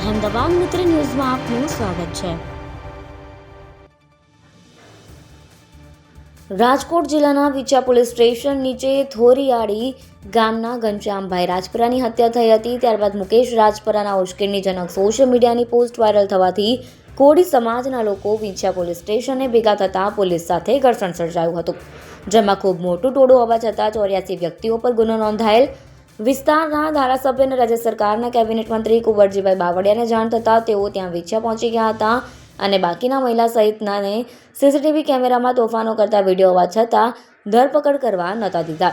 અહેમદાબાદ મિત્ર ન્યૂઝમાં આપનું સ્વાગત છે. રાજકોટ જિલ્લાના વિચા પોલીસ સ્ટેશન નીચે થોરિયાળી ગામના ઘનશ્યામભાઈ રાજપરાની હત્યા થઈ હતી. ત્યારબાદ મુકેશ રાજપરાના ઉશ્કેરણીજનક સોશિયલ મીડિયાની પોસ્ટ વાયરલ થવાથી કોળી સમાજના લોકો વિંછિયા પોલીસ સ્ટેશને ભેગા થતાં પોલીસ સાથે ઘર્ષણ સર્જાયું હતું. જેમાં ખૂબ મોટું ટોળું હોવા છતાં ચોર્યાસી વ્યક્તિઓ પર ગુનો નોંધાયેલ વિસ્તારના ધારાસભ્ય અને રાજ્ય સરકારના કેબિનેટ મંત્રી કુંવરજીભાઈ બાવળિયાને જાણ થતાં તેઓ ત્યાં વિછ્યા પહોંચી ગયા હતા અને બાકીના મહિલા સહિતનાને સીસીટીવી કેમેરામાં તોફાનો કરતા વીડિયો હોવા છતાં ધરપકડ કરવા નહોતા દીધા.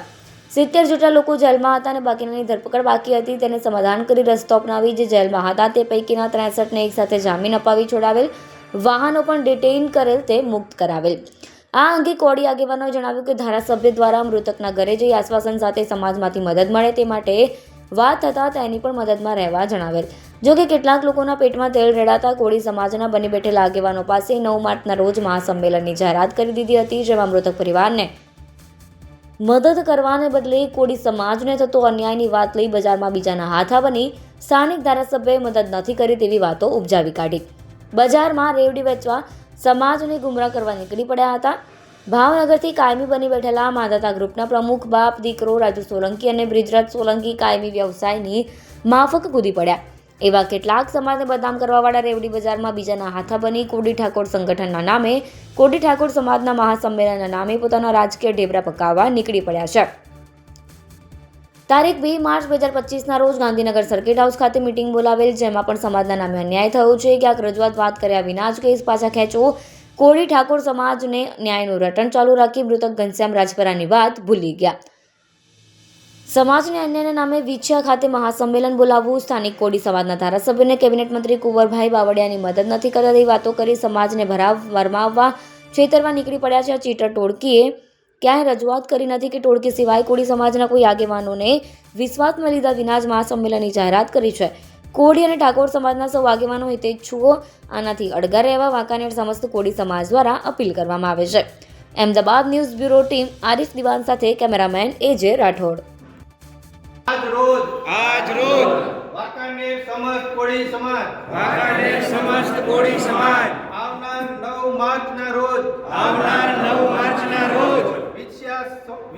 સિત્તેર જેટલા લોકો જેલમાં હતા અને બાકીનાની ધરપકડ બાકી હતી. તેને સમાધાન કરી રસ્તો અપનાવી જે જેલમાં હતા તે પૈકીના ત્રેસઠને એકસાથે જામીન અપાવી છોડાવેલ. વાહનો પણ ડિટેઇન કરેલ તે મુક્ત કરાવેલ. આ અંગે કોડી આગેવાનોએ જણાવ્યું કે ધારાસભ્ય દ્વારા મૃતકના ઘરે જઈ આશ્વાસન સાથે સમાજમાંથી મદદ મળે તે માટે વાત થતાં તેની પણ મદદમાં રહેવા જણાવેલ. જો કે કેટલાક લોકોના પેટમાં તેલ રેડાતા કોળી સમાજના બની બેઠેલા આગેવાનો પાસે નવ માર્ચના રોજ મહાસંમેલનની જાહેરાત કરી દીધી હતી, જેમાં મૃતક પરિવારને મદદ કરવાને બદલે કોળી સમાજને થતો અન્યાયની વાત લઈ બજારમાં બીજાના હાથા બની સ્થાનિક ધારાસભ્યએ મદદ નથી કરી તેવી વાતો ઉપજાવી કાઢી. બજારમાં રેવડી વેચવા સમાજને ગુમરાહ કરવા નીકળી પડ્યા હતા. ભાવનગરથી કાયમી બની બેઠેલા માધાતા ગ્રુપના પ્રમુખ બાપ, દીકરો, રાજુ સોલંકી અને બ્રિજરાજ સોલંકી કાયમી વ્યવસાયની માફક કૂદી પડ્યા. એવા કેટલાક સમાજને બદનામ કરવાવાળા રેવડી બજારમાં બીજાના હાથા બની કોડી ઠાકોર સંગઠનના નામે કોડી ઠાકોર સમાજના મહાસંમેલનના નામે પોતાના રાજકીય ઢેબરા પકાવવા નીકળી પડ્યા છે. તારીખ બે માર્ચ બે હજાર પચીસના રોજ ગાંધીનગર સર્કિટ હાઉસ ખાતે મિટિંગ બોલાવેલ, જેમાં પણ સમાજના નામે અન્યાય થયો છે. ક્યાંક રજૂઆત વાત કર્યા વિના જ કેસ પાછા ખેંચવો, કોળી ઠાકોર સમાજને ન્યાયનું રટણ ચાલુ રાખી મૃતક ઘનશ્યામ રાજપરાની વાત ભૂલી ગયા. સમાજને અન્યના નામે વિછિયા ખાતે મહાસંમેલન બોલાવવું, સ્થાનિક કોડી સમાજના ધારાસભ્યને કેબિનેટ મંત્રી કુંવરભાઈ બાવળિયાની મદદ નથી કરતા તેવી વાતો કરી સમાજને ભરાવ, વરમાવવા, છેતરવા નીકળી પડ્યા છે. ચીટર ટોળકીએ ક્યાંય રજૂઆત કરી નથી કે ટોળકી સિવાય કોળી સમાજના કોઈ આગેવાનોને વિશ્વાસમાં લીધા વિના જ મહાસંમેલનની જાહેરાત કરી છે. કોળી અને ઠાકોર સમાજના સૌ આગેવાનો હિતેચ્છુઓ આનાથી અડગા રહેવા વાંકાનેર સમસ્ત કોળી સમાજ દ્વારા અપીલ કરવામાં આવે છે. Ahmedabad news bureau team Arif Diwan સાથે કેમેરામેન એજે રાઠોડ. આજ રોજ આજ રોજ. વાંકાનેર સમસ્ત કોળી સમાજ. વાંકાનેર સમસ્ત કોળી સમાજ.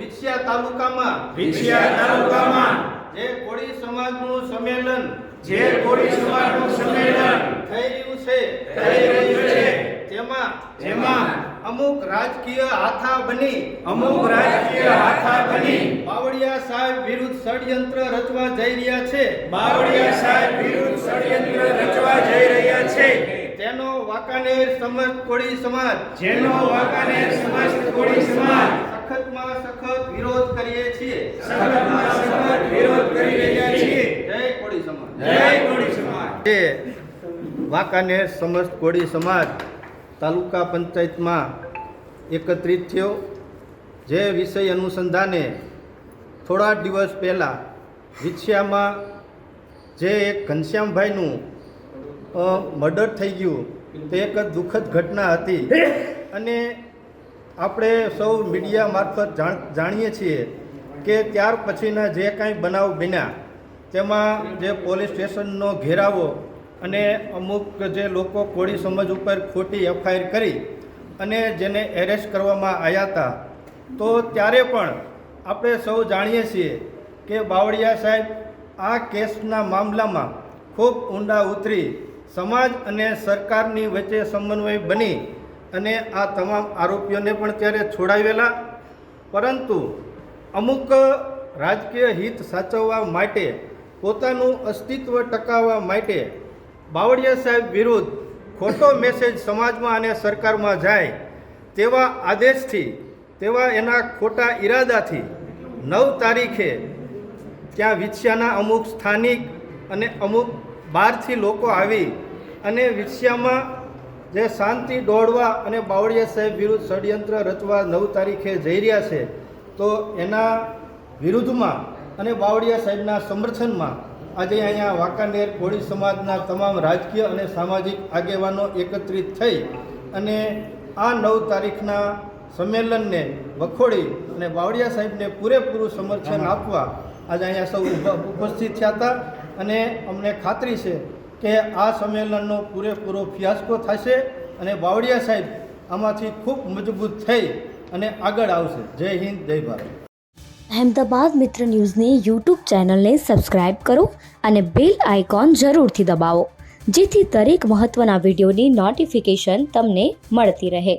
વિછિયા તાલુકામાં. વિછિયા તાલુકામાં. જે કોળી સમાજનું સંમેલન. જે કોળી સમાજનું સંમેલન. થઈ રહ્યું છે. થઈ રહ્યું છે. તેમાં જેમાં અમુક રાજકીય હાથા બની. અમુક રાજકીય હાથા બની. બાવળિયા સાહેબ વિરુદ્ધ ષડયંત્ર રચવા જઈ રહ્યા છે. બાવળિયા સાહેબ વિરુદ્ધ ષડયંત્ર રચવા જઈ રહ્યા છે. તેનો વાંકાનેર સમસ્ત કોળી સમાજ. જેનો વાંકાનેર સમસ્ત કોળી સમાજ. સખતમાં સખત વિરોધ કરીએ છીએ. સખતમાં સખત વિરોધ કરી રહ્યા છીએ. જય કોળી સમાજ. જય કોળી સમાજ. જે વાંકાનેર સમસ્ત કોળી સમાજ તાલુકા પંચાયતમાં એકત્રિત થયો. જે વિષય અનુસંધાને થોડા દિવસ પહેલાં વિછિયામાં જે એક ઘનશ્યામભાઈનું મર્ડર થઈ ગયું. તે એક દુઃખદ ઘટના હતી. અને આપણે સૌ મીડિયા મારફત જાણ, જાણીએ છીએ કે ત્યાર પછીના જે કાંઈ બનાવ બન્યા, તેમાં જે પોલીસ સ્ટેશનનો ઘેરાવો અને અમુક જે લોકો કોળી સમજ ઉપર ખોટી એફઆઈઆર કરી અને જેને એરેસ્ટ કરવામાં આવ્યા હતા, તો ત્યારે પણ આપણે સૌ જાણીએ છીએ કે બાવળિયા સાહેબ આ કેસના મામલામાં ખૂબ ઊંડા ઉતરી સમાજ અને સરકારની વચ્ચે સમન્વય બની અને આ તમામ આરોપીઓને પણ ત્યારે છોડાવેલા. પરંતુ અમુક રાજકીય હિત સાચવવા માટે, પોતાનું અસ્તિત્વ ટકાવવા માટે બાવળિયા સાહેબ વિરુદ્ધ ખોટો મેસેજ સમાજમાં અને સરકારમાં જાય તેવા આદેશથી, તેવા એના ખોટા ઈરાદાથી નવ તારીખે ત્યાં વિછિયાના અમુક સ્થાનિક અને અમુક બહારથી લોકો આવી અને વિછિયામાં જે શાંતિ દોડવા અને બાવળિયા સાહેબ વિરુદ્ધ ષડયંત્ર રચવા નવ તારીખે જઈ રહ્યા છે તો એના વિરુદ્ધમાં અને બાવળિયા સાહેબના સમર્થનમાં આજે અહીંયા વાંકાનેર કોળી સમાજના તમામ રાજકીય અને સામાજિક આગેવાનો એકત્રિત થઈ અને આ નવ તારીખના સંમેલનને વખોડી અને બાવળિયા સાહેબને પૂરેપૂરું સમર્થન આપવા આજે અહીંયા સૌ ઉપસ્થિત થયા હતા. અને અમને ખાતરી છે કે આ સંમેલનનો પૂરેપૂરો ફિયાસ્કો થશે અને બાવળિયા સાહેબ આમાંથી ખૂબ મજબૂત થઈ અને આગળ આવશે. જય હિન્દ, જય ભારત. અહેમદાબાદ મિત્ર ન્યૂઝની યુટ્યુબ ચેનલને સબસ્ક્રાઇબ કરો અને બેલ આઇકોન જરૂરથી દબાવો, જેથી દરેક મહત્ત્વના વિડીયોની નોટિફિકેશન તમને મળતી રહે.